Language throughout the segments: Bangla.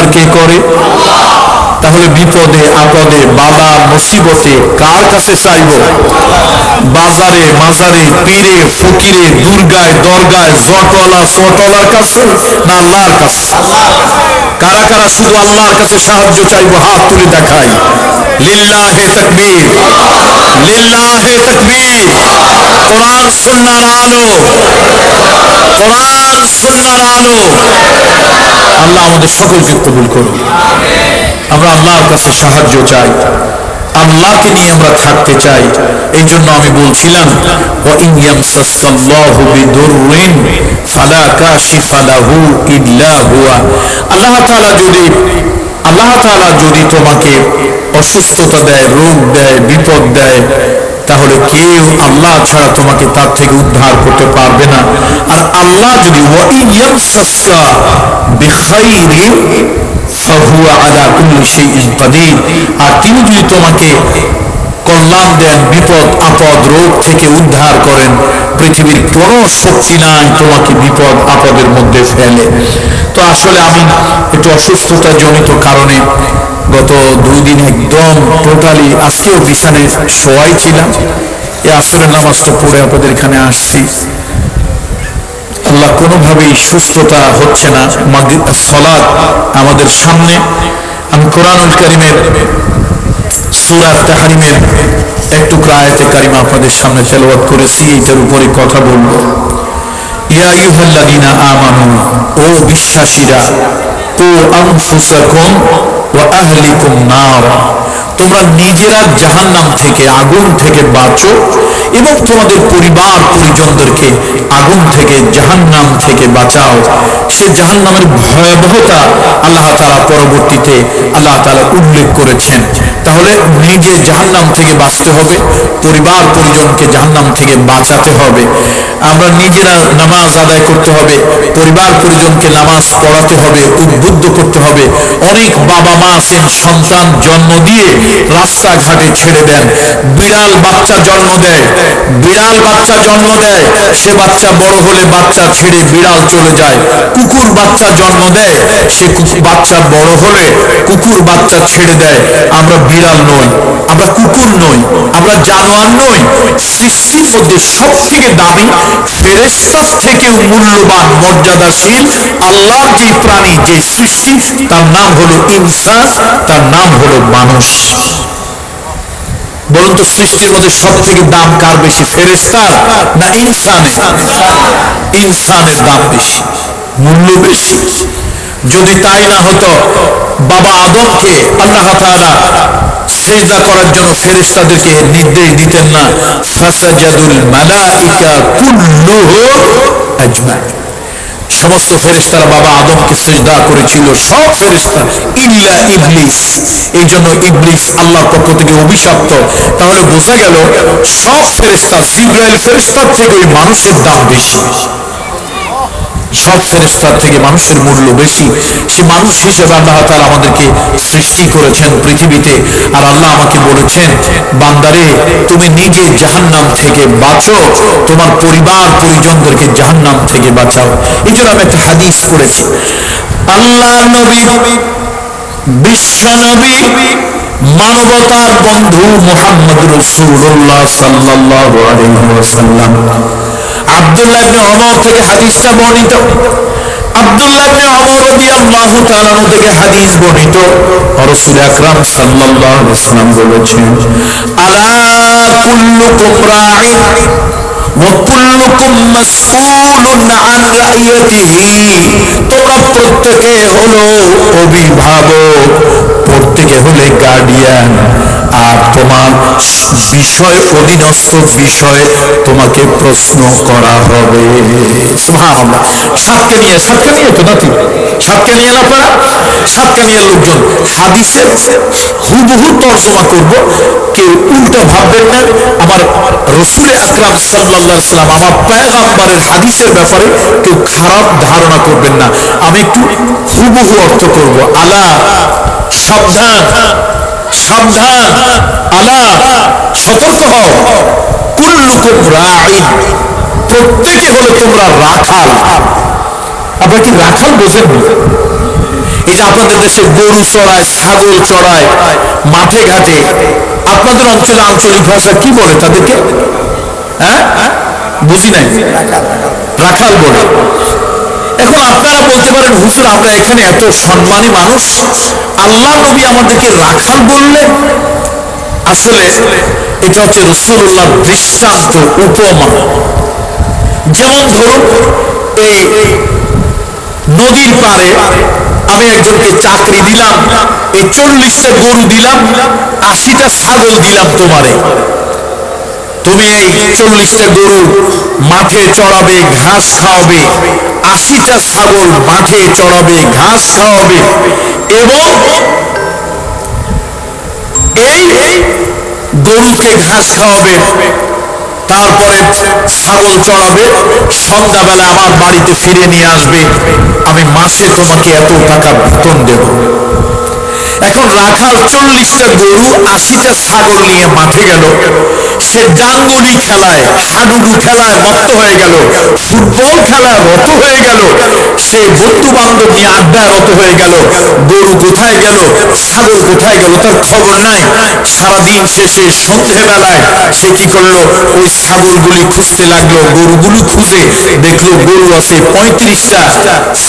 উদ্ধার কে করে, তাহলে বিপদে, আপদে বালা মুসিবতে, কার কাছে চাইব? বাজারে, মাজারে, পীরে, ফকিরে, দুর্গায়, দরগায় জটওয়ালা সটওয়ালার কাছে না আল্লাহর কাছে? কারা কারা শুধু আল্লাহর কাছে সাহায্য চাইব? হাত তুলে দেখাই। লিল্লাহে তাকবীর লিল্লাহে তাকবীর। কোরআন সুন্নাহর আলো কোরআন সুন্নাহর আলো। আল্লাহ আমাদের সকলকে কবুল করুন আমরা আল্লাহর কাছে সাহায্য চাই। আল্লাহকে নিয়ে আমরা থাকতে চাই। এই জন্য আমি বলছিলাম আল্লাহ তাআলা যদি আল্লাহ যদি তোমাকে অসুস্থতা দেয়, রোগ দেয়, বিপদ দেয় তাহলে কেউ আল্লাহ ছাড়া তোমাকে তার থেকে উদ্ধার করতে পারবে না। আর আল্লাহ যদি আর তিনি যদি তোমাকে কল্যাণ দেন, বিপদ, আপদ, রোগ থেকে উদ্ধার করেন, পৃথিবীর কোন শক্তি নাই তোমাকে বিপদ, আপদের মধ্যে ফেলে। তো আসলে আমি একটু অসুস্থতা জনিত কারণে গত দুই দিন একদম টোটালি আজকেও বিছানে শোয়াই ছিলাম এই আসরের নামাজটা পড়ে আপনাদের এখানে আসছি। আল্লাহ কোনোভাবেই সুস্থতা হচ্ছে না। সলাদ আমাদের সামনে। আমি কোরআনুল করিমের সুরা তাহারিমের একটু আয়াতে কারিমা আপনাদের সামনে তেলাওয়াত করেছি। এটার উপরে কথা বলব। ইয়া আইয়ুহাল্লাযীনা আমানু, ও বিশ্বাসীরা তোমরা নিজেরা জাহান্নাম থেকে আগুন থেকে বাঁচো। এবং তোমাদের পরিবার পরিজনদেরকে আগুন থেকে, জাহান্নাম থেকে বাঁচাও। সে জাহান্নামের ভয়াবহতা আল্লাহ তালা পরবর্তীতে আল্লাহ তালা উল্লেখ করেছেন। তাহলে নিজে জাহান্নাম থেকে বাঁচতে হবে, পরিবার পরিজনকে জাহান্নাম থেকে বাঁচাতে হবে। আমরা নিজেরা নামাজ আদায় করতে হবে, পরিবার পরিজনকে নামাজ পড়াতে হবে, উদ্বুদ্ধ করতে হবে। অনেক বাবা মা আছেন সন্তান জন্ম দিয়ে রাস্তাঘাটে ছেড়ে দেন, বিড়াল বাচ্চা জন্ম দেয়, বিড়াল বাচ্চা জন্ম দেয়, সে বাচ্চা বড় হলে বাচ্চা ছেড়ে বিড়াল চলে যায়, কুকুর বাচ্চা জন্ম দেয়, সে বাচ্চা বড় হলে কুকুর বাচ্চা ছেড়ে দেয়। আমরা বিড়াল নই আমরা কুকুর নই আমরা জানোয়ার নই। সৃষ্টির মধ্যে সব থেকে দামি ফেরেস্তার থেকেও মূল্যবান মর্যাদাশীল যে প্রাণী যে সৃষ্টি তার নাম হলো ইনসান, তার নাম হলো মানুষ। বলুন তো সৃষ্টির মধ্যে সব থেকে দাম কার বেশি ফেরেস্তার না ইনসানের? ইনসানের দাম বেশি, মূল্য বেশি। যদি তাই না হতো, বাবা আদমকে, আল্লাহ তাআলা সেজদা করার জন্য ফেরেশতাদেরকে নির্দেশ দিতেন না। ফাসাজাদুল মালাইকা কুল্লুহু আজমাইন। সমস্ত ফেরেশতারা বাবা আদমকে সেজদা করেছিল। সব ফেরেশতা ইল্লা ইবলিস। এই জন্য ইবলিস আল্লাহর পক্ষ থেকে অভিশপ্ত। তাহলে বোঝা গেল, সব ফেরেশতা জিব্রাইল ফেরেশতার থেকে মানুষের দাম বেশি। সব ফেরেস্তার থেকে মানুষের মূল্য বেশি। সে মানুষ হিসেবে আল্লাহ তাআলা আমাদেরকে সৃষ্টি করেছেন পৃথিবীতে। আর আল্লাহ আমাকে বলেছেন, বান্দারে, তুমি নিজে জাহান্নাম থেকে বাঁচো, তোমার পরিবার পরিজনদেরকে জাহান্নাম থেকে বাঁচাও। এই জন্য আমি একটা হাদিস পড়েছি। আল্লাহ নবী বিশ্ব নবী মানবতার বন্ধু মোহাম্মদ রসুল্লাহ সাল্লাল্লাহু আলাইহি ওয়াসাল্লাম। আব্দুল্লাহ ইবনে থেকে হাদিসটা বর্ণিত আব্দুল্লাহ ইবনে ওমর থেকে হাদিস বর্ণিত রাসূল আকরাম সাল্লাল্লাহু আলাইহি ওয়াসাল্লাম বলেছেন আলা কুল্লুকুম রাঈন ওয়া প্রত্যেকে হলো অভিভাবক প্রত্যেকে হলে গার্ডিয়ান তোমার বিষয় অধীনস্থ বিষয়ে তোমাকে প্রশ্ন করা হবে। সুবহানাল্লাহ। সাতকানিয়া সাতকানিয়া তো নাকি? সাতকানিয়া না আপনারা সাতকানিয়া লোকজন হাদিসের হুবহু তর্জমা করব, কেউ উল্টা ভাববেন না। আমার রসুলে আকরাম সাল্লাল্লাহু সাল্লাম, আমার পয়গাম্বারের হাদিসের ব্যাপারে কেউ খারাপ ধারণা করবেন না। আমি একটু হুবহু অর্থ করব। আলা সাবধান। সাবধান আলা সতর্ক হও কুল্লুকুম রাঈন প্রত্যেকে হলো তোমরা রাখাল। আপনারা কি রাখাল বোঝেন এই যে আপনাদের দেশে গরু চড়ায়, ছাগল চড়ায়, মাঠে ঘাটে, আপনাদের অঞ্চলে আঞ্চলিক ভাষা কি বলে তাদেরকে? হ্যাঁ? বুঝি নাই? রাখাল বলে। এখন আপনারা বলতে পারেন হুজুর আমরা এখানে এত সম্মানী মানুষ। আল্লাহ নবী আমাদেরকে রাখাল বললেন আসলে এটা হচ্ছে রসুল্লাহ দৃষ্টান্ত উপমা। যেমন ধরুন, এই নদীর পারে আমি একজনকে চাকরি দিলাম, এই চল্লিশটা গরু দিলাম, আশিটা ছাগল দিলাম তোমারে। তুমি এই চল্লিশটা গরু মাঠে চড়াবে, ঘাস খাওয়াবে আশিটা ছাগল মাঠে চড়াবে, ঘাস খাওয়াবে এবং এই গরুকে ঘাস খাওয়াবে, তারপরে ছাগল চড়াবে, সন্ধ্যাবেলা আমার বাড়িতে ফিরে নিয়ে আসবে। আমি মাসে তোমাকে এত টাকা বেতন দেব? এখন রাখাল চল্লিশটা গরু আশিটা ছাগল নিয়ে মাঠে গেল। সে ডাঙ্গুলি খেলায় হাডুডু খেলায় মত্ত হয়ে গেল, ফুটবল খেলায় রত হয়ে গেল সে বন্ধু বান্ধব নিয়ে আড্ডায় রত হয়ে গেল গরু কোথায় গেল ছাগল কোথায় গেল, তার খবর নাই, সারাদিন শেষে সন্ধেবেলায় সে কি করল? ওই ছাগলগুলি খুঁজতে লাগল, গরুগুলো খুঁজে দেখল গরু আছে পঁয়ত্রিশটা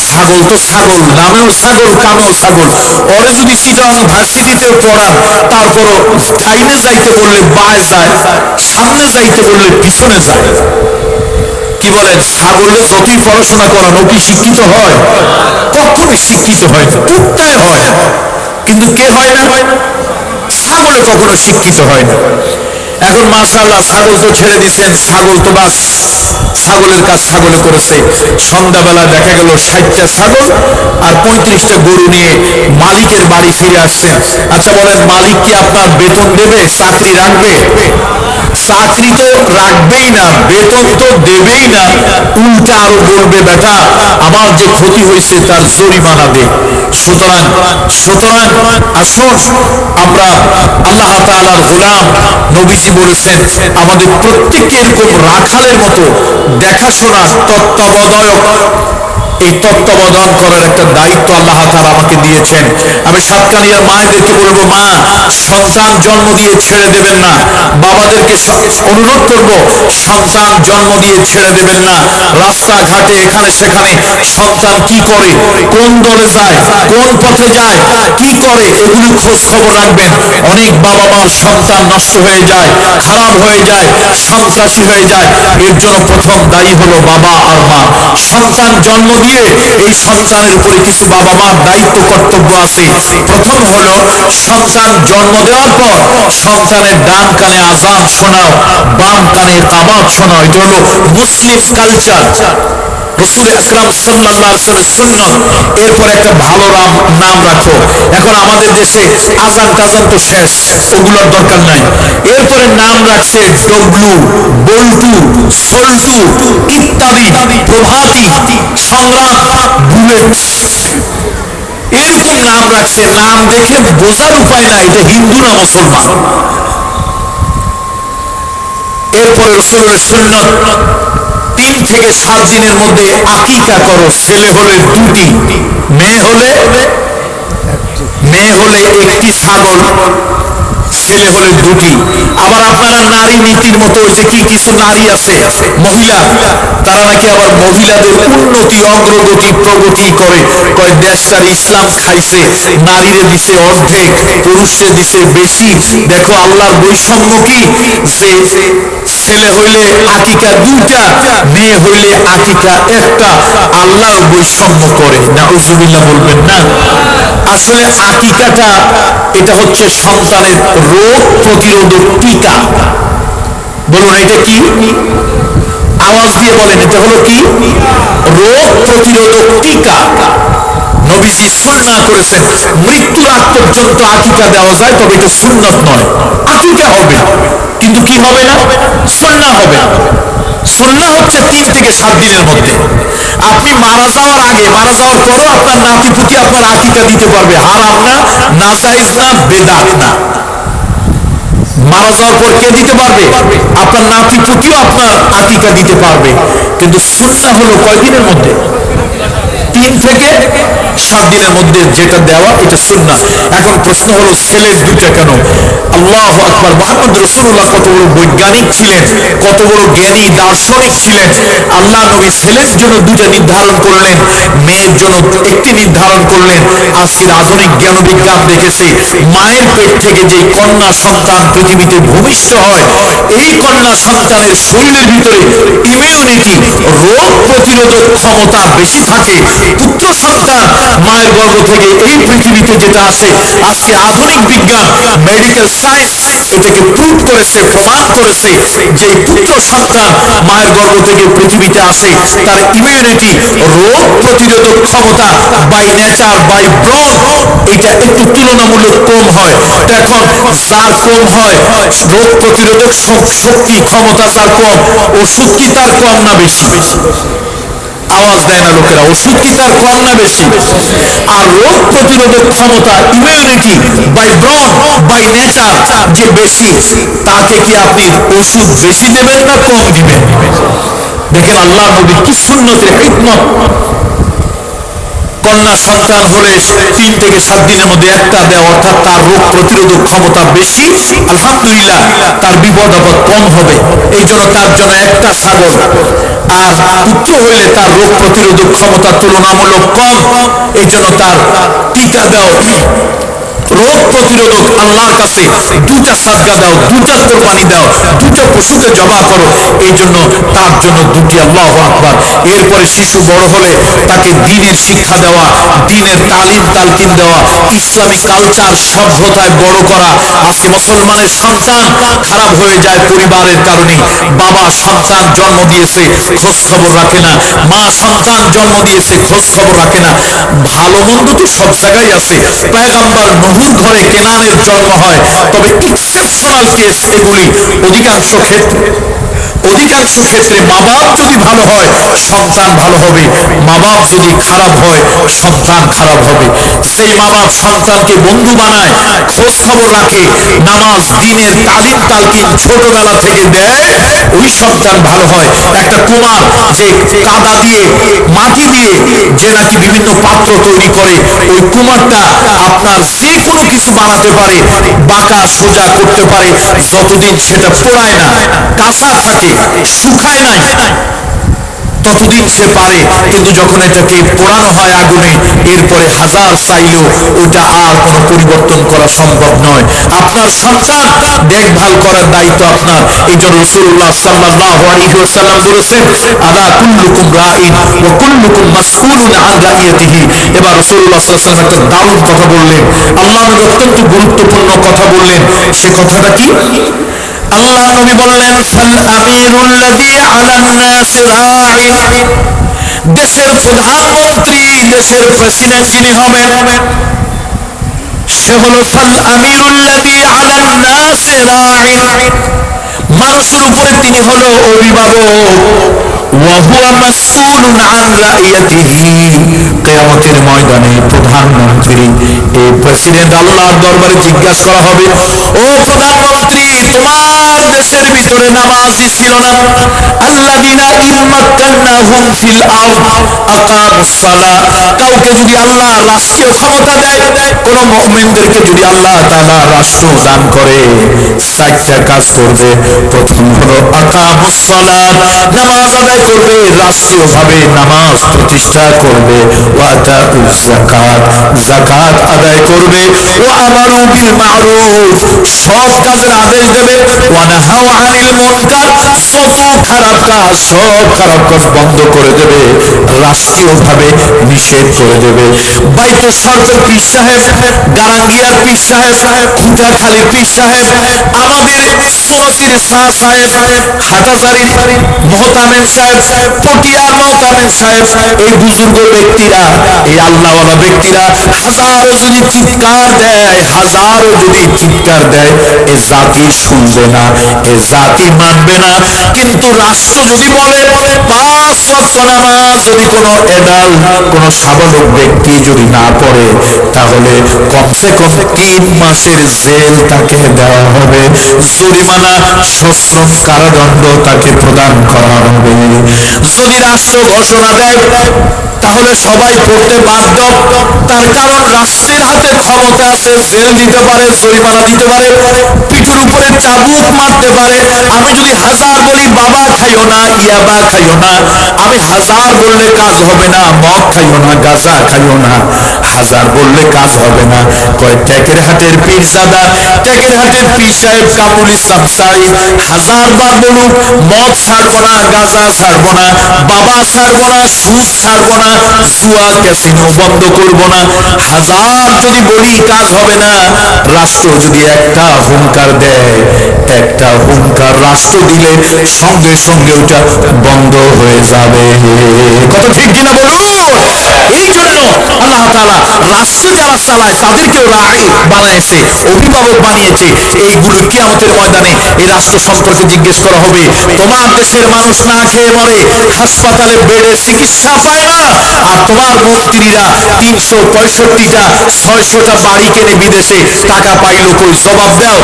ছাগল তো ছাগল নামেও ছাগল কামেও ছাগল ওরে যদি চিটং ভার্সিটিতেও পড়ান তারপরও খাইনে যাইতে বললে বায় যায়। বললে, পিছনে যায় কি বলেন ছাগলে যতই পড়াশোনা করান ও কি শিক্ষিত হয়? কখনই শিক্ষিত হয় কুত্তায় হয় কিন্তু কে হয় না? ছাগলে কখনো শিক্ষিত হয় না। এখন মাশাল্লাহ ছাগল তো ছেড়ে দিচ্ছেন ছাগল তো বাস, ছাগলের কাজ ছাগলে করেছে সন্ধ্যাবেলা দেখা গেল ষাটটা ছাগল আর পঁয়ত্রিশটা গরু নিয়ে মালিকের বাড়ি ফিরে আসছেন আচ্ছা বলেন, মালিক কি আপনার বেতন দেবে, চাকরি রাখবে? তো রাখবেই না বেতন তো দেবেই না উল্টা আরও বলবে, বেটা, আমার যে ক্ষতি হয়েছে তার জরিমানা দে। সুতরাং সুতরাং আসুন, আমরা আল্লাহ তাআলার গোলাম নবীজি বলেছেন, আমাদের প্রত্যেককে এরকম রাখালের মতো দেখাশোনা তত্ত্বাবধায়ক। এই তত্ত্বাবধান করার একটা দায়িত্ব আল্লাহ তাআলা আমাকে দিয়েছেন। আমি সাতকানিয়ার মায়েদেরকে বলব মা সন্তান জন্ম দিয়ে ছেড়ে দেবেন না। বাবাদেরকে অনুরোধ করব সন্তান জন্ম দিয়ে ছেড়ে দেবেন না। রাস্তাঘাটে এখানে, সেখানে সন্তান কি করে, কোন দলে যায়, কোন পথে যায় কি করে, এগুলো খোঁজ খবর রাখবেন। অনেক বাবা মার সন্তান নষ্ট হয়ে যায়, খারাপ হয়ে যায় সন্ত্রাসী হয়ে যায়। এর জন্য প্রথম দায়ী হলো বাবা আর মা। সন্তান জন্ম দিয়ে এই সন্তানের উপরে কিছু বাবা মার দায়িত্ব কর্তব্য আছে প্রথম হলো সন্তান জন্ম দেওয়ার পর। সন্তানের ডান কানে আজান শোনাও বাম কানে তামাক শোনাও। এটা হলো মুসলিম কালচার রসুল আকরাম সাল্লাহ সুন্নত এরপর একটা ভালো নাম রাখো এখন আমাদের দেশে আজান টাজান তো শেষ ওগুলোর দরকার নাই। এরপরে নাম রাখছে ডবলু বল্টু সল্টু ইত্যাদি প্রভাতী সংগ্রাম বুলেট এরকম নাম রাখছে, নাম দেখে বোঝার উপায় নাই এটা হিন্দু না মুসলমান। এরপরে রসুলের সুন্নত সাত দিনের মধ্যে আকিকা করো, ছেলে হলে দুটি, মেয়ে হলে মেয়ে হলে একটি ছাগল ছেলে হলে দুটি। আবার আপনারা নারী নীতির মতো যে কি কিছু নারী আছে মহিলা। তারা নাকি আবার মহিলাদের উন্নতি অগ্রগতি প্রগতি করে, কয় দেশটার ইসলাম খাইছে, নারীরে দিছে অর্ধেক পুরুষে দিছে বেশি। দেখো আল্লাহর বৈষম্য কি যে ছেলে হইলে আকিকা দুইটা মেয়ে হইলে আকিকা একটা আল্লাহ বৈষম্য করে। নাউজুবিল্লাহ বলবেন না। আসলে আকিকাটা এটা হচ্ছে সন্তানের রোগ প্রতিরোধক টিকা। বলুন এটা কি? আওয়াজ দিয়ে বলেন এটা হলো কি? রোগ প্রতিরোধক টিকা। নবীজি সুন্না করেছেন মৃত্যুর আগ পর্যন্ত আকিকা দেওয়া যায় তবে এটা সুন্নত নয় আকিকা হবে কিন্তু কি হবে না সুন্না হবে সুন্না হচ্ছে তিন থেকে সাত দিনের মধ্যে আপনি মারা যাওয়ার আগে মারা যাওয়ার পরেও আপনার নাতি পুতি আপনার আকিকা দিতে পারবে হারাম না নাজাইজ না বেদাত না মারা যাওয়ার পর কে দিতে পারবে আপনার নাতি পুতিও আপনার আকিকা দিতে পারবে কিন্তু সুন্না হলো কয়দিনের মধ্যে? তিন থেকে সাত দিনের মধ্যে যেটা দেওয়া এটা সুন্না এখন প্রশ্ন হলো ছেলের দুইটা কেন? আল্লাহ আকবার। মোহাম্মদ রসুল্লাহ কত বড় বৈজ্ঞানিক ছিলেন কত বড় জ্ঞানী দার্শনিক ছিলেন আল্লাহ নবী ছেলের জন্য দুইটা নির্ধারণ করলেন, মেয়ের জন্য একটি নির্ধারণ করলেন। আজকের আধুনিক জ্ঞান বিজ্ঞান দেখেছে মায়ের পেট থেকে যে কন্যা সন্তান পৃথিবীতে ভূমিষ্ঠ হয়, এই কন্যা সন্তানের শরীরের ভিতরে ইমিউনিটি, রোগ প্রতিরোধক ক্ষমতা বেশি থাকে, পুত্র সন্তান মায়ের গর্ভ থেকে এই পৃথিবীতে যেটা আসে। আজকে আধুনিক বিজ্ঞান মেডিকেল যে পুত্র সন্তান মায়ের গর্ভ থেকে পৃথিবীতে তার ইমিউনিটি রোগ প্রতিরোধক ক্ষমতা বাই নেচার বাই ব্রথ এটা একটু তুলনামূলক কম হয় এখন যার কম হয় রোগ প্রতিরোধক শক্তি ক্ষমতা যার কম ওষুধ কি তার কম না বেশি দেয় না লোকেরা ওষুধ কম না বেশি আর রোগ প্রতিরোধক ক্ষমতা immunity by blood by nature যে বেশি তাকে কি আপনি ওষুধ বেশি দেবেন না কম দিবেন দেখেন আল্লাহ নবীর কি সুন্নতের হিকমত কন্যা সন্তান হলে তিন থেকে সাত দিনের মধ্যে একটা দেয় অর্থাৎ তার রোগ প্রতিরোধক ক্ষমতা বেশি, আলহামদুলিল্লাহ, তার বিপদ আপদ কম হবে। এই জন্য তার জন্য একটা ছাগল আর পুত্র হইলে তার রোগ প্রতিরোধক ক্ষমতা তুলনামূলক কম। এই জন্য তার টিকা দেওয়া রোগ প্রতিরোধক আল্লাহর কাছে দুটা সাদকা দাও দুটা কোরবানি দাও দুটো পশুকে জমা করো এই জন্য তার জন্য দুটি আল্লাহ আকবার এরপরে শিশু বড় হলে তাকে দিনের শিক্ষা দেওয়া দিনের তালিম তালকিন দেওয়া ইসলামী কালচার সভ্যতায় বড় করা আজকে মুসলমানের সন্তান খারাপ হয়ে যায় পরিবারের কারণে বাবা সন্তান জন্ম দিয়েছে খোঁজ খবর রাখে না মা সন্তান জন্ম দিয়েছে খোঁজ খবর রাখে না ভালো মন্দ তো সব জায়গায় আছে পায়গাম্বার নহুর ঘরে কেনানের জন্ম হয়। তবে এক্সেপশনাল কেস এগুলি অধিকাংশ ক্ষেত্রে অধিকাংশ ক্ষেত্রে মা বাপ যদি ভালো হয়, সন্তান ভালো হবে। মা বাপ যদি খারাপ হয়, সন্তান খারাপ হবে। সেই মা বাপ সন্তানকে বন্ধু বানায় খোঁজ খবর রাখে নামাজ, দিনের তালিম তালকিন ছোটবেলা থেকে দেয়, ওই সন্তান ভালো হয়। একটা কুমার যে কাদা দিয়ে, মাটি দিয়ে, যে নাকি বিভিন্ন পাত্র তৈরি করে। ওই কুমারটা আপনার যে কোনো পারে বাঁকা সোজা করতে পারে যতদিন সেটা পোড়ায় না কাঁচা থাকে শুকায় নাই ততদিন সে পারে কিন্তু যখন এটাকে পোড়ানো হয় আগুনে, এরপরে হাজার চাইলেও ওটা আর কোনো পরিবর্তন করা সম্ভব নয়। আপনার সন্তান দেখভাল করার দায়িত্ব আপনার। জন্য রসুল্লাহ সাল্লাহ আলহিহাল্লাম বলেছেন, আলা কুল্লুকুম রাইন ওয়া কুল্লুকুম মাসউলুন আন রাইয়াতিহি। এবার রসুল্লাহ সাল্লাল্লাহু একটা দারুণ কথা বললেন। আল্লাহ অত্যন্ত গুরুত্বপূর্ণ কথা বললেন। সে কথাটা কি? দেশের প্রধানমন্ত্রী দেশের প্রেসিডেন্ট যিনি হবেন, সে হলো ফাল নাস মানুষের উপরে তিনি হলো অভিভাবক। ওয়াহুয়া মাসউলুন আন রাইয়াতিহি। কিয়ামতের ময়দানে প্রধানমন্ত্রী এই প্রেসিডেন্ট আল্লাহর দরবারে জিজ্ঞাসা করা হবে, ও প্রধানমন্ত্রী তোমার দেশের ভিতরে নামাজি ছিল না আল্লাযিনা ইযমাক্কান্নাহুম ফিল আরদ আকামুস সালাহ কাউকে যদি আল্লাহ রাষ্ট্রীয় ক্ষমতা দেয় কোন মুমিনদেরকে যদি আল্লাহ তাআলা রাষ্ট্র দান করে সাতটা কাজ করবে প্রথম হলো আকামুস সালাত। নামাজ আদায় করবে, রাষ্ট্রীয়ভাবে নামাজ প্রতিষ্ঠা করবে ওয়াতা জাকাত জাকাত আদায় করবে, ওয়া আমারু বিল মারুফ। সব কাজের আদেশ সব বন্ধ করে দেবে রাষ্ট্রীয়ভাবে নিষেধ করে দেবে বাইতে শরফের পীর সাহেব গারাঙ্গিয়ার পীর সাহেব সাহেব সুমাসির সাহেব হাটাজারির মহতামের সাহেব পটিয়ার মহতামের সাহেব এই বুজুর্গ ব্যক্তিরা এই আল্লাহওয়ালা ব্যক্তিরা হাজারো যদি চিৎকার দেয় হাজারো যদি চিৎকার দেয় এ জাতি শুনবে না এ জাতি মানবে না কিন্তু রাষ্ট্র যদি বলে পাঁচ নামাজ যদি কোনো এডাল কোনো সাবালক ব্যক্তি যদি না পড়ে তাহলে কমসে কম তিন মাসের জেল তাকে দেওয়া হবে জরিমানা সশ্রম কারাদণ্ড তাকে প্রদান করা হবে। যদি রাষ্ট্র ঘোষণা দেয়, তাহলে সবাই করতে বাধ্য। তার কারণ রাষ্ট্রের হাতে ক্ষমতা আছে জেল দিতে পারে, জরিমানা দিতে পারে পিঠের উপরে চাবুক মারতে পারে। আমি যদি হাজার বলি, বাবা খাইও না ইয়াবা খাইও না। আমি হাজার বললে কাজ হবে না মদ খাইও না, গাঁজা খাইও না। হাজার বললে কাজ হবে না। কয় ট্যাকের হাটের পীরজাদা ট্যাকের হাটের পীর সাহেব কামরুল ইসলাম হাজার বার বলুক মদ ছাড়বো না, গাঁজা ছাড়বো না বাবা ছাড়বো না, সুদ ছাড়বো না জুয়া ক্যাসিনো বন্ধ করব না, হাজার যদি বলি কাজ হবে না, রাষ্ট্র যদি একটা হুঙ্কার দেয়, একটা হুঙ্কার রাষ্ট্র দিলে সঙ্গে সঙ্গে ওটা বন্ধ হয়ে যাবে। কত ঠিক কিনা বলুন? এই জন্য আল্লাহ যারা চালায় রাই বানাইছে অভিভাবক বানিয়েছে এইগুলো কিয়ামতের ময়দানে এই রাষ্ট্র সম্পর্কে জিজ্ঞেস করা হবে। তোমার দেশের মানুষ না খেয়ে মরে, হাসপাতালে বেডে চিকিৎসা পায় না। আর তোমার মন্ত্রীরা তিনশো পঁয়ষট্টিটা ছয়শটা বাড়ি কেনে বিদেশে টাকা পাইল কই জবাব দাও।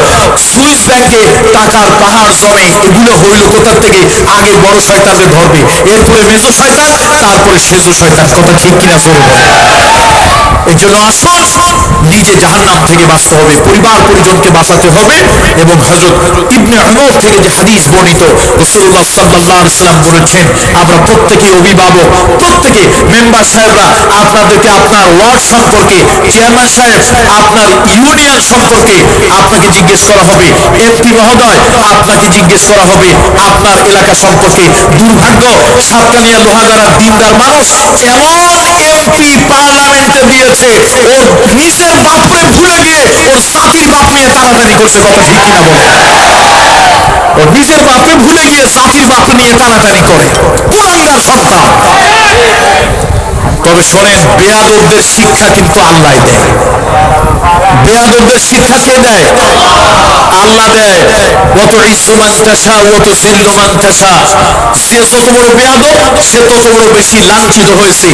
ব্যাংকে টাকার পাহাড় জমে এগুলো হইল কোথা থেকে? আগে বড় শয়তানকে ধরবে। এরপরে মেজো শয়তান, তারপরে সেজো শয়তান। কথা ঠিক কিনা জোর বলে এর জন্য আসুন নিজে জাহান্নাম থেকে বাঁচতে হবে পরিবার পরিজনকে বাঁচাতে হবে। এবং হজরত ইবনে উমর থেকে যে হাদিস বর্ণিত, রাসূলুল্লাহ সাল্লাল্লাহু আলাইহি সাল্লাম বলেছেন, আমরা প্রত্যেকই অভিভাবক, প্রত্যেকে মেম্বার সাহেবরা আপনাদেরকে আপনার ওয়ার্ড সম্পর্কে, চেয়ারম্যান সাহেব, আপনার ইউনিয়ন সম্পর্কে আপনাকে জিজ্ঞেস করা হবে। এমপি মহোদয় আপনাকে জিজ্ঞেস করা হবে। আপনার এলাকা সম্পর্কে দুর্ভাগ্য সাতকানিয়া লোহাগাড়ার দিনদার মানুষ এমন এমপি পার্লামেন্টে দিয়েছে ওর নিজের বাপকে ভুলে গিয়ে ওর জাতির বাপ নিয়ে টানাটানি করে কুলাঙ্গার সন্তান তবে শোনেন বেয়াদবদের শিক্ষা কিন্তু আল্লাহ দেয়। বেয়াদবদের শিক্ষা কে দেয়? আল্লাহ দেয়। ইসুমান তেসা অত জিল্লুমান তেসা সে যত বড় বেয়াদব, সে তত বড় বেশি লাঞ্ছিত হয়েছে।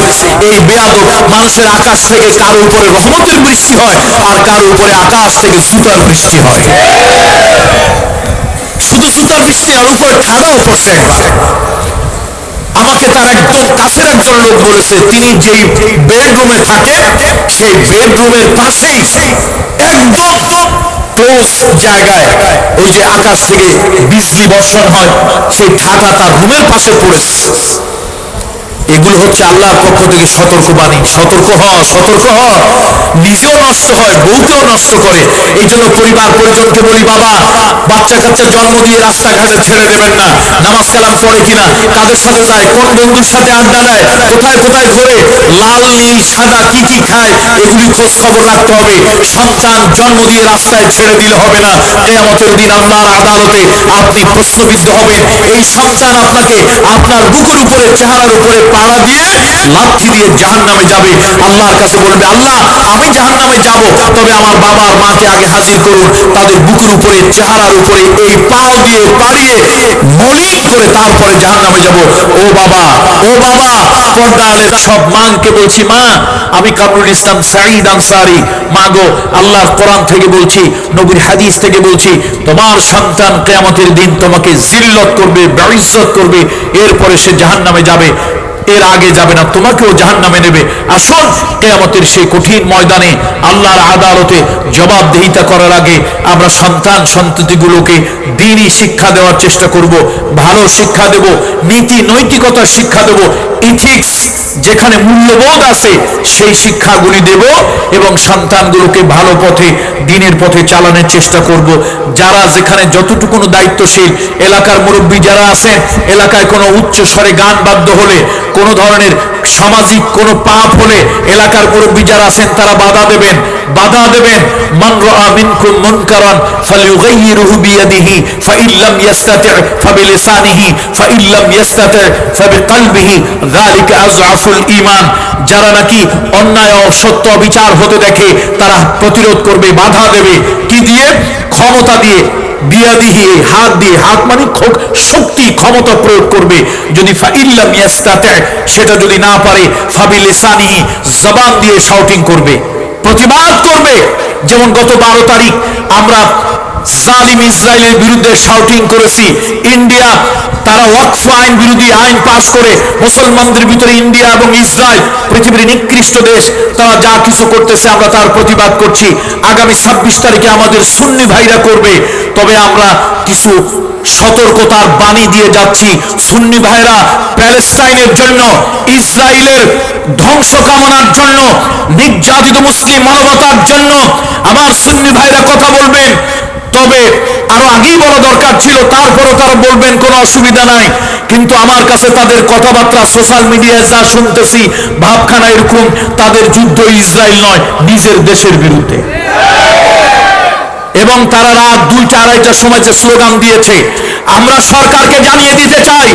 এই বেয়াদব মানুষের আকাশ থেকে কারও উপরে রহমতের বৃষ্টি হয়, আর কারও উপরে আকাশ থেকে জুতার বৃষ্টি হয়। শুধু জুতার বৃষ্টি আর উপরে থানাও করছে। তার একজন লোক বলেছে তিনি যেই বেডরুমে থাকে সেই বেডরুমের পাশেই একদম ক্লোজ জায়গায় ওই যে আকাশ থেকে বৃষ্টি বর্ষণ হয়, সেই থাকা তার রুমের পাশে পড়েছে। এগুলো হচ্ছে আল্লাহর পক্ষ থেকে সতর্ক সতর্ক হ সতর্ক হ। নিজেও নষ্ট হয় বউকেও নষ্ট করে। এই জন্য পরিবার পরিজনকে বলি বাবা বাচ্চা কাচ্চা জন্ম দিয়ে রাস্তাঘাটে ছেড়ে দেবেন না। নামাজ কালাম পড়ে কিনা, কাদের সাথে যায়, কোন বন্ধুর সাথে আড্ডা দেয়, কোথায় কোথায় ঘোরে, লাল নীল সাদা কি কি খায় এগুলি খোঁজ খবর রাখতে হবে, সন্তান জন্ম দিয়ে রাস্তায় ছেড়ে দিলে হবে না। কেয়ামতের দিন আল্লাহর আদালতে আপনি প্রশ্নবিদ্ধ হবেন এই সন্তান আপনাকে আপনার বুকের উপরে চেহারার উপরে পাড়া দিয়ে লাথি দিয়ে জাহান নামে যাবে, আল্লাহর কাছে বলবে আল্লাহ, আমি জাহান নামে যাব, তবে আমার বাবা আর মাকে আগে হাজির করুন। তাদের বুকের উপরে চেহারার উপরে এই পাও দিয়ে পাড়িয়ে মলিন করে তারপরে জাহান নামে যাব, ও বাবা ও বাবা পর্দানের সব মাকে বলছি, মা, আমি কামরুল ইসলাম সাঈদ আনসারি। মা গো, আল্লাহর কোরআন থেকে বলছি, নবীর হাদিস থেকে বলছি, তোমার সন্তান কেয়ামতের দিন তোমাকে জিল্লত করবে ব্যবিজ্জত করবে, এরপরে সে জাহান নামে যাবে। এর আগে যাবে না, তোমাকেও জাহান নামে নেবে আসুন কেয়ামতের সেই কঠিন ময়দানে আল্লাহর আদালতে জবাবদিহিতা করার আগে আমরা সন্তান সন্ততিগুলোকে দিনই শিক্ষা দেওয়ার চেষ্টা করব, ভালো শিক্ষা দেব, নীতি নৈতিকতার শিক্ষা দেব ইথিক্স যেখানে মূল্যবোধ আছে সেই শিক্ষাগুলি দেব এবং সন্তানগুলোকে ভালো পথে, দিনের পথে চালানোর চেষ্টা করব। যারা যেখানে যতটুকু দায়িত্বশীল, এলাকার মুরব্বী যারা আছেন, এলাকায় কোনো উচ্চ স্বরে গান বাদ্য হলে কোনো ধরনের সামাজিক কোনো পাপ হলে এলাকার মুরব্বী যারা আছেন তারা বাধা দেবেন বাধা দেবেন। মান রাআ ইয়াস্তাতি' ইয়াস্তাতি' যালিকা আযআফুল ঈমান। যারা নাকি অন্যায় অসত্য বিচার হতে দেখে তারা প্রতিরোধ করবে, বাধা দেবে। কি দিয়ে? ক্ষমতা দিয়ে। বিয়াদিহি হাত দিয়ে হাত মানে শক্তি, ক্ষমতা প্রয়োগ করবে। যদি ফাইল্লাম ইয়াস্তাতে, সেটা যদি না পারে ফাবিলিসানিহি জবান দিয়ে শাউটিং করবে। প্রতিবাদ করবে। যেমন গত বারো তারিখ আমরা জালিম ইসরায়েলের বিরুদ্ধে শাউটিং করেছি। ইন্ডিয়া, তারা ওয়াকফ আইন বিরোধী আইন পাশ করে মুসলমানদের ভিতরে ইন্ডিয়া এবং ইসরায়েল পৃথিবীর নিকৃষ্ট দেশ, তারা যা কিছু করতেছে আমরা তার প্রতিবাদ করছি। আগামী ছাব্বিশ তারিখে আমাদের সুন্নি ভাইরা করবে। তবে আমরা কিছু সতর্কতার বাণী দিয়ে যাচ্ছি। সুন্নি ভাইরা প্যালেস্টাইনের জন্য ইসরায়েলের ধ্বংস কামনার জন্য, নির্যাতিত মুসলিম মানবতার জন্য আমার সুন্নি ভাইরা কথা বলবেন। তবে আরও আগেই বলা দরকার ছিল, তারপরও তারা বলবেন কোনো অসুবিধা নাই। কিন্তু আমার কাছে তাদের কথাবার্তা, সোশ্যাল মিডিয়ায় যা শুনতেছি, ভাবখানা এরকম, তাদের যুদ্ধ ইসরায়েল নয়, নিজের দেশের বিরুদ্ধে। এবং তারা রাত দুইটা, আড়াইটার সময় যে স্লোগান দিয়েছে, আমরা সরকারকে জানিয়ে দিতে চাই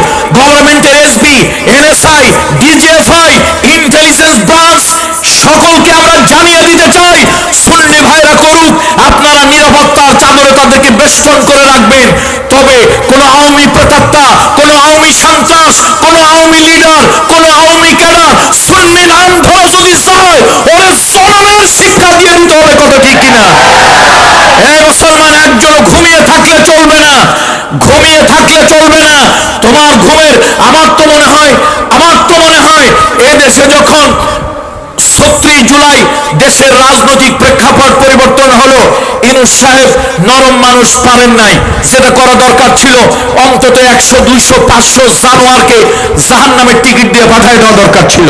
করে রাখবেন। তবে কোন আওয়ামী প্রেতাত্মা কোন আওয়ামী সন্ত্রাস, কোন আওয়ামী লিডার কোন আওয়ামী ক্যাডার সুন্নি নাম ধরে যদি চায় ওরে জনমের শিক্ষা দিয়ে দিতে হবে কথা ঠিক কিনা? এই মুসলমান, একজন ঘুমিয়ে থাকলে চলবে না। ঘুমিয়ে থাকলে চলবে না। তোমার ঘুমের, আমার তো মনে হয়, আমার তো মনে হয়, এ দেশে যখন ছত্রিশ জুলাই দেশের রাজনৈতিক প্রেক্ষাপট পরিবর্তন হলো। ইনুস সাহেব নরম মানুষ পারেন নাই। সেটা করা দরকার ছিল। অন্তত একশো, দুইশো, পাঁচশো জানোয়ারকে জাহান নামের টিকিট দিয়ে পাঠায় দেওয়া দরকার ছিল।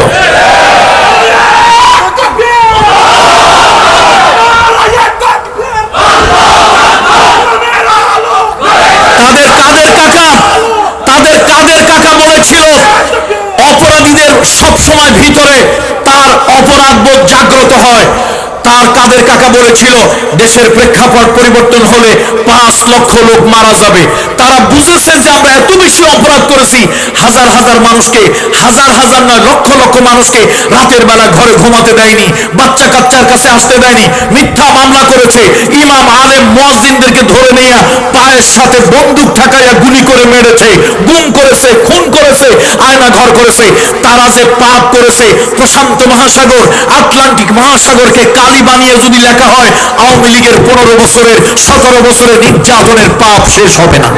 অপরাধবোধ জাগ্রত হয় তার কাদের কাকা বলেছিল, দেশের প্রেক্ষাপট পরিবর্তন হলে পাঁচ লক্ষ লোক মারা যাবে। তারা বুঝেছে যে আমরা এত বেশি অপরাধ করেছি, হাজার হাজার মানুষকে, হাজার হাজার নয় লক্ষ লক্ষ মানুষকে রাতের বেলা ঘরে ঘুমাতে দেয়নি, বাচ্চা কাচ্চার কাছে আসতে দেয়নি, মিথ্যা মামলা করেছে। ইমাম আলেম মুয়াজ্জিনদেরকে ধরে নিয়ে, পায়ের সাথে বন্দুক ঠেকাইয়া গুলি করে মেরেছে, গুম করেছে, খুন করেছে, আয়না ঘর করেছে। তারা যে পাপ করেছে, প্রশান্ত মহাসাগর, আটলান্টিক মহাসাগরকে কালি বানিয়ে যদি লেখা হয়, আওয়ামী লীগের পনেরো বছরের, সতেরো বছরের নির্যাতনের পাপ শেষ হবে না।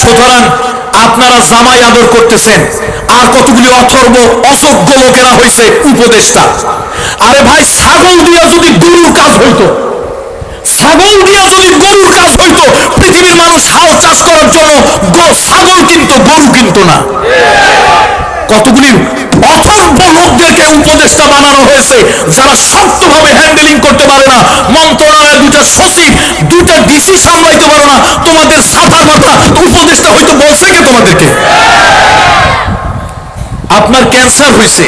সুতরাং আপনারা জামাই আদর করতেছেন। আর কতগুলি অথর্ব অযোগ্য লোকেরা হয়েছে উপদেষ্টা। আরে ভাই, ছাগল দিয়া যদি গরুর কাজ হইতো, ছাগল দিয়া যদি গরুর কাজ হইতো, পৃথিবীর মানুষ হাল চাষ করার জন্য ছাগল কিন্তু, গরু কিন্তু না। কতগুলি অথর্ব লোকদেরকে উপদেষ্টা বানানো হয়েছে। যারা শক্তভাবে হ্যান্ডেলিং করতে পারে না, মন্ত্রণালয়ের দুটা সচিব, দুটা ডিসি সামলাইতে পারো না, তোমাদের সাঁতার মাথা উপদেষ্টা হয়তো বলছে কে তোমাদেরকে আপনার ক্যান্সার হয়েছে।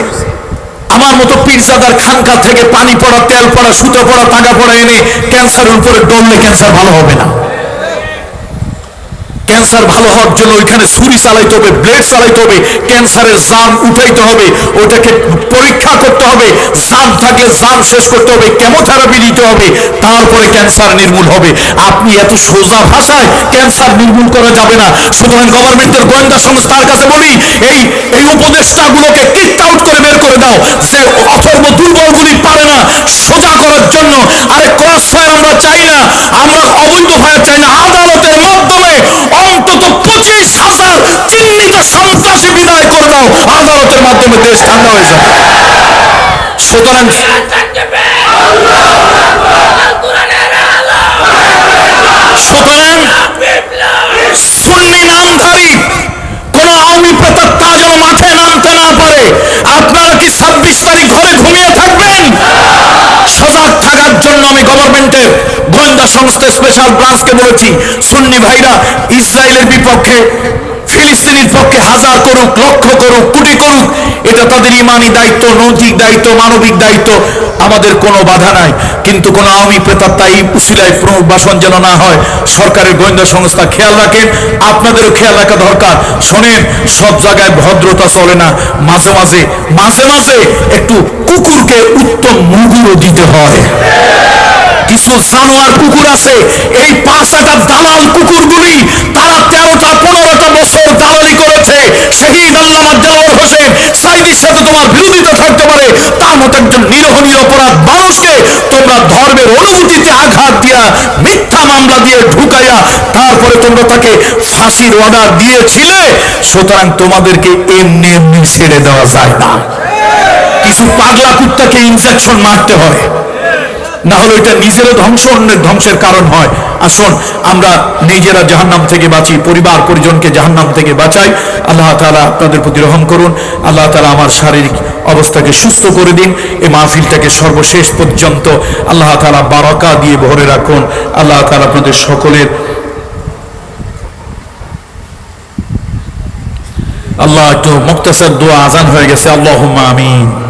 আমার মতো পীরজাদার খানকা থেকে পানি পড়া, তেল পড়া, সুতো পড়া, টাকা পড়া এনে ক্যান্সারের উপরে ডললে ক্যান্সার ভালো হবে না। ক্যান্সার ভালো হওয়ার জন্য ওইখানে ছুরি চালাইতে হবে, ব্লেড চালাইতে হবে, ক্যান্সারের জাম উঠাইতে হবে, ওটাকে পরীক্ষা করতে হবে, জাম থাকলে জাম শেষ করতে হবে, কেমোথেরাপি দিতে হবে, তারপরে ক্যান্সার নির্মূল হবে। আপনি এত সোজা ভাষায় ক্যান্সার নির্মূল করা যাবে না। সুতরাং গভর্নমেন্টের গোয়েন্দা সংস্থার কাছে বলি, এই এই উপদেষ্টাগুলোকে কিক আউট করে বের করে দাও, যে অথর্ব দুর্বলগুলি পারে না সোজা করার জন্য আরে ক্রস ফায়ার আমরা চাই না, আমরা অবৈধ ফায়ার চাই না আদালতের সন্ত্রাসী বিদায় করে দাও আদালতের মাধ্যমে দেশ ঠান্ডা হয়ে যাবে সুতরাং সুতরাং সুন্নি নামধারী কোন আওয়ামী প্রেতাত্মা মাঠে নামতে না পারে আপনারা কি ছাব্বিশ তারিখ ঘরে ঘুমিয়ে থাকবেন? সজাগ থাকার জন্য আমি গভর্নমেন্টের গোয়েন্দা সংস্থা স্পেশাল ব্রাঞ্চকে বলেছি। সুন্নি ভাইরা ইসরায়েলের বিপক্ষে ফিলিস্তিনির পক্ষে হাজার করুক, লক্ষ করুক, কোটি করুক, এটা তাদের ইমানি দায়িত্ব, নৈতিক দায়িত্ব, মানবিক দায়িত্ব। আমাদের কোনো বাধা নাই। কিন্তু কোনো আওয়ামী প্রেতাত্মা এই উশিলায় পুনর্বাসন যেন না হয়, সরকারের গোয়েন্দা সংস্থা খেয়াল রাখেন, আপনাদেরও খেয়াল রাখা দরকার। শোনেন, সব জায়গায় ভদ্রতা চলে না। মাঝে মাঝে মাঝে মাঝে একটু কুকুরকে উত্তম মুগুরও দিতে হয়। কিছু জানোয়ার কুকুর আছে, এই পাঁচ আটা দালাল কুকুরগুলি তেরোটা পনেরোটা বছর দালালি করেছে। শহীদ আল্লামা দেওয়ার হোসেন সাইদির সাথে তোমার বিরোধিতা থাকতে পারে। তার মতো একজন নিরহ নিরপরাধ মানুষকে তোমরা ধর্মের অনুভূতিতে আঘাত দিয়া মিথ্যা মামলা দিয়ে ঢুকাইয়া তারপরে তোমরা তাকে ফাঁসির অর্ডার দিয়েছিলে। সুতরাং তোমাদেরকে এমনি এমনি ছেড়ে দেওয়া যায় না। কিছু পাগলা কুত্তাকে ইনজেকশন মারতে হয়। না হলে এটা নিজেরও ধ্বংস, অন্যের ধ্বংসের কারণ হয়। আসুন আমরা নিজেরা জাহান্নাম থেকে বাঁচি, পরিবার পরিজনকে জাহান্নাম থেকে বাঁচাই। আল্লাহ তাআলা আপনাদের প্রতি রহম করুন। আল্লাহ তাআলা আমার শারীরিক অবস্থাকে সুস্থ করে দিন। এই মাহফিলটাকে সর্বশেষ পর্যন্ত আল্লাহ তালা বারাকা দিয়ে ভরে রাখুন। আল্লাহ তাআলা আপনাদের সকলের আল্লাহ একটু মুক্তাসার দোয়া আজান হয়ে গেছে। আল্লাহুম্মা আমিন।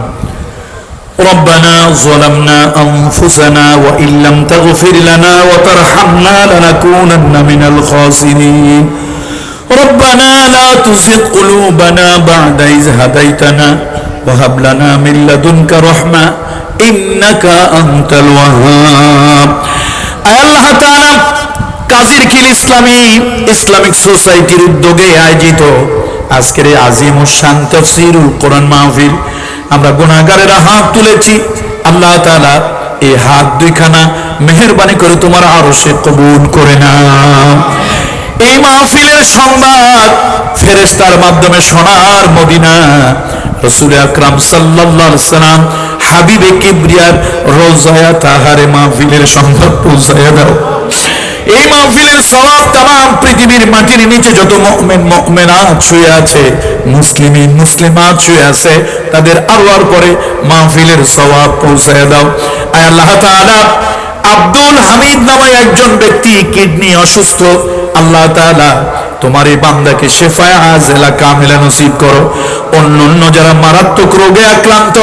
ربنا ظلمنا أنفسنا وإن لم تغفر لنا وترحمنا لنكونن من الخاسرين ربنا لا تزغ قلوبنا بعد إذ هديتنا وهب لنا من لدنك رحمة إنك أنت الوهاب أي الله تعالى কাজির কিল ইসলামী ইসলামিক সোসাইটির উদ্যোগে আয়োজিত আজকের এই আজিম শান্ত তফসিরুল কোরআন মাহফিল। আমরা গুণাগারেরা হাত তুলেছি। আল্লাহ তাআলা এই হাত দুইখানা মেহেরবানি করে তোমার আরও সে কবুল করে না। এই মাহফিলের সংবাদ ফেরেশতার মাধ্যমে সোনার মদিনা। রসুল আকরাম সাল্লাল্লাহু সাল্লাম হাবিবে কিবরিয়ার রোজায়া তাহারে মাহফিলের সংবাদ পৌঁছায়া দাও। এই মাহফিলের সবাব তাম পৃথিবীর মাটির নিচে যত মুমিন, মুমিনাত শুয়ে আছে, মুসলিমিন, মুসলিমাত শুয়ে আছে, তাদের আল্লাহর করে মাহফিলের সওয়াব পৌঁছে দাও। আল্লাহ তাআলা, আব্দুল হামিদ নামে একজন ব্যক্তি কিডনি অসুস্থ, আল্লাহ তাআলা তোমার এই বান্দাকে শেফায় আজেলা কামিলা নসিব করো। অন্য অন্য যারা মারাত্মক রোগে আক্রান্ত,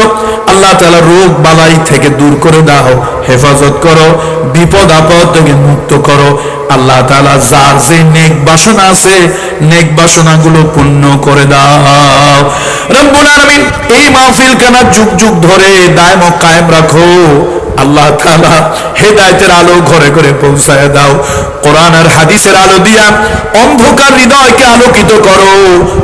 আল্লাহ তাআলা রোগ বালাই থেকে দূর করে দাও, হেফাজত করো, বিপদ আপদ থেকে মুক্ত করো। আল্লাহ তাআলা যার যে নেক বাসনা আছে, নেক বাসনাগুলো পূর্ণ করে দাও। রব্বুল আলামিন, এই মাহফিল কানা যুগ যুগ ধরে দায়ম কায়েম রাখো। আল্লাহ তাআলা হেদায়েতের আলো ঘরে ঘরে পৌঁছায় দাও। কোরআন আর হাদিসের আলো দিয়া অন্ধকার হৃদয়কে আলোকিত করো।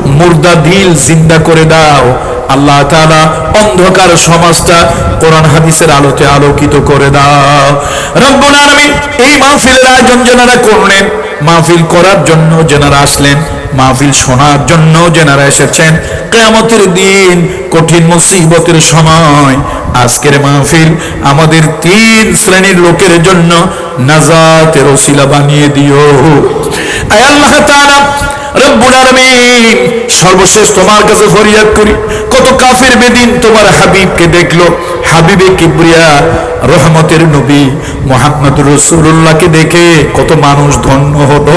মুর্দা দিল জিন্দা করে দাও। আল্লাহ তাআলা অন্ধকার সমাজটা কোরআন হাদিসের আলোতে আলোকিত করে দাও। রব্বুল আলামিন এই মাহফিলের আয়োজন যারা করলেন, মাহফিল করার জন্য যেনারা আসলেন মাহফিল শোনার জন্য যেনারা এসেছেন। কেয়ামতের দিন, কঠিন মুসিবতের সময়। আজকের মাহফিল আমাদের তিন শ্রেণির লোকের জন্য নাজাতের ওসিলা বানিয়ে দিও। আল্লাহ তাআলা, রব্বুল আলামিন, সর্বশেষ তোমার কাছে ফরিয়াদ করি। কত কাফের বেদিন তোমার হাবিবকে দেখল? হাবিবে কিবরিয়া, রহমতের নবী মোহাম্মদ রসুল্লাহকে দেখে কত মানুষ ধন্য হলো।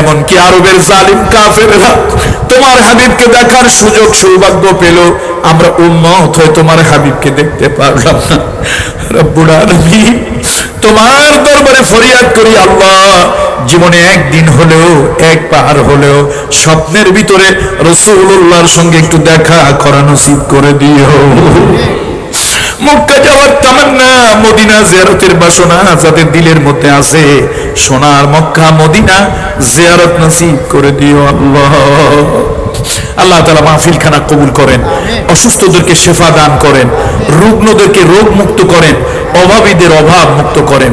এমনকি আরবের জালিম কাফেররা তোমার হাবিবকে দেখার সুযোগ, সৌভাগ্য পেল। আমরা উম্মত হয়ে তোমার হাবিবকে দেখতে পারলাম। না রব্বুল আলামিন, তোমার দরবারে ফরিয়াদ করি আল্লাহ। জীবনে একদিন হলেও, একবার হলেও স্বপ্নের ভিতরে রসুল্লাহর সঙ্গে একটু দেখা করা নসিব করে দিও। মক্কা যাওয়ার তামান্না, মদিনা জিয়ারতের বাসনা যাদের দিলের মধ্যে আছে, সোনার মক্কা, মদিনা জিয়ারত নসিব করে দিও আল্লাহ। আল্লাহ তালা মাহফিল খানা কবুল করেন, অসুস্থদেরকে শেফা দান করেন রুগ্নদেরকে রোগ মুক্ত করেন, অভাবীদের অভাব মুক্ত করেন।